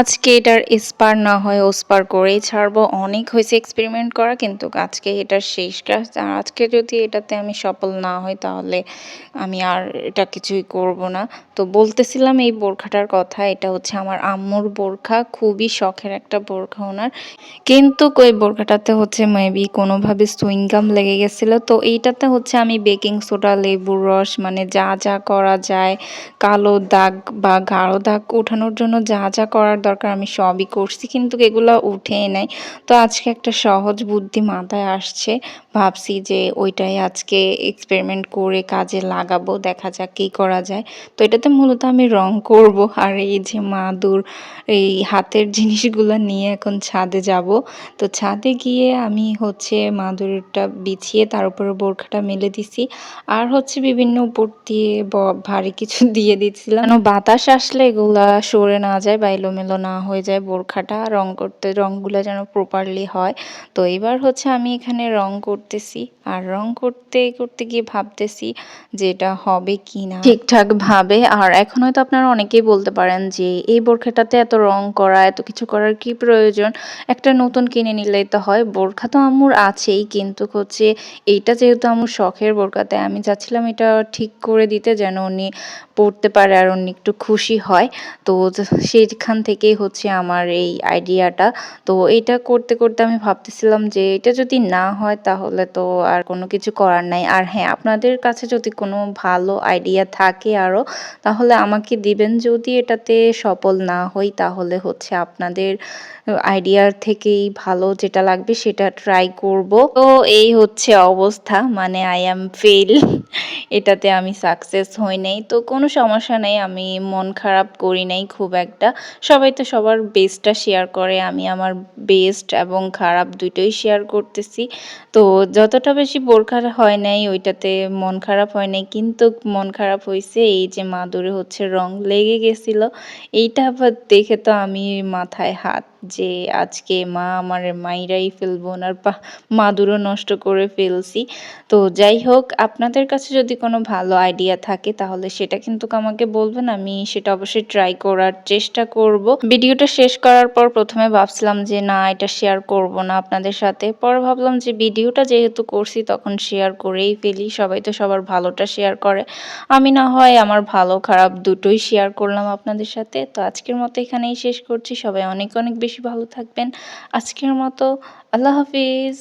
আজকে এটার স্পার না হয় ওস্পার করেই ছাড়বো। অনেক হয়েছে এক্সপেরিমেন্ট করা, কিন্তু আজকে এটার শেষ। আর আজকে যদি এটাতে আমি সফল না হই, তাহলে আমি আর এটা কিছুই করব না। তো বলতেছিলাম এই বোরখাটার কথা, এটা হচ্ছে আমার আম্মুর বোরখা, খুবই শখের একটা বোরখা ওনার। কিন্তু ওই বোরখাটাতে হচ্ছে মেবি কোনোভাবে সুইংগাম লেগে গেছিল। তো এইটাতে হচ্ছে আমি বেকিং সোডা লেবুর রস মানে যা যা করা যায়, কালো দাগ বা গাঢ় দাগ ওঠানোর জন্য যা যা করার দরকার, আমি সবই করছি, কিন্তু এগুলো উঠেই নাই। তো আজকে একটা সহজ বুদ্ধি মাথায় আসছে, ভাবছি যে ওইটাই আজকে এক্সপেরিমেন্ট করে কাজে লাগাবো, দেখা যাক কী করা যায়। তো এটাতে মূলত আমি রং করব, আর এই যে মাদুর, এই হাতের জিনিসগুলো নিয়ে এখন ছাদে যাব। তো ছাদে গিয়ে আমি হচ্ছে মাদুরটা বিছিয়ে তার উপরে বোরখাটা মেলে দিছি, আর হচ্ছে বিভিন্ন উপর দিয়ে ভারী কিছু দিয়ে দিচ্ছিলাম। বাতাস আসলে এগুলা সরে না যায় বা এলোমেলো না হয়ে যায় বোরখাটা, রং করতে, রংগুলো যেন প্রপারলি হয়। তো এবার হচ্ছে আমি এখানে রং করতেছি আর রং করতে করতে গিয়ে ভাবতেছি যে এটা হবে কি না ঠিকঠাক ভাবে, আর এখন হয়তো আপনারা অনেকেই বলতে পারেন যে এই বোরখাটাতে এত রং করা, এত কিছু করার কি প্রয়োজন? একটা নতুন কিনে নিলেই তো হয়, বোরখা তো আম্মুর আছেই, কিন্তু হচ্ছে এইটা যেহেতু আমার শখের বোরখাতে আমি চাচ্ছিলাম এটা ঠিক করে দিতে যেন উনি পড়তে পারে আর উনি একটু খুশি হয়। তো সেইখান থেকেই হচ্ছে আমার এই আইডিয়াটা। তো এটা করতে করতে আমি ভাবতেছিলাম যে এটা যদি না হয় তাহলে তো আর কোনো কিছু করার নাই। আর হ্যাঁ আপনাদের কাছে যদি কোনো ভালো আইডিয়া থাকে আরও তাহলে আমাকে দিবেন। যদি এটাতে সফল না হই তাহলে হচ্ছে আপনাদের আইডিয়ার থেকেই ভালো যেটা লাগবে সেটা ট্রাই করব। তো এই হচ্ছে অবস্থা। মানে আই অ্যাম ফেল এটাতে আমি সাকসেস হই নাই। তো কোনো সমস্যা নেই, আমি মন খারাপ করি নাই খুব একটা। সবাই তো সবার বেস্টটা শেয়ার করে, আমি আমার বেস্ট এবং খারাপ দুটোই শেয়ার করতেছি। তো যতটা বেশি বোরখা হয় নাই, ওইটাতে মন খারাপ হয় নাই। কিন্তু মন খারাপ হয়েছে এই যে মাদুরে হচ্ছে রং লেগে গেছিল। এইটা আবার দেখে তো আমি মাথায় হাত যে আজকে মা আমার মাইরাই ফেলব পা মাদুরও নষ্ট করে ফেলছি। তো যাই হোক, আপনাদের কাছে যদি কোনো ভালো আইডিয়া থাকে, তাহলে সেটা কিন্তু আমাকে বলবেন। আমি সেটা অবশ্যই ট্রাই করার চেষ্টা করব। ভিডিওটা শেষ করার পর প্রথমে ভাবছিলাম যে, না, এটা শেয়ার করব না আপনাদের সাথে। পরে ভাবলাম যে, ভিডিওটা যেহেতু করছি, তখন শেয়ার করেই ফেলি। সবাই তো সবার ভালোটা শেয়ার করে। আমি না হয় আমার ভালো খারাপ দুটোই শেয়ার করলাম আপনাদের সাথে। তো আজকের মতো এখানেই শেষ করছি। সবাই অনেক অনেক বেশি ভালো থাকবেন। আজকের মতো আল্লাহ হাফিজ।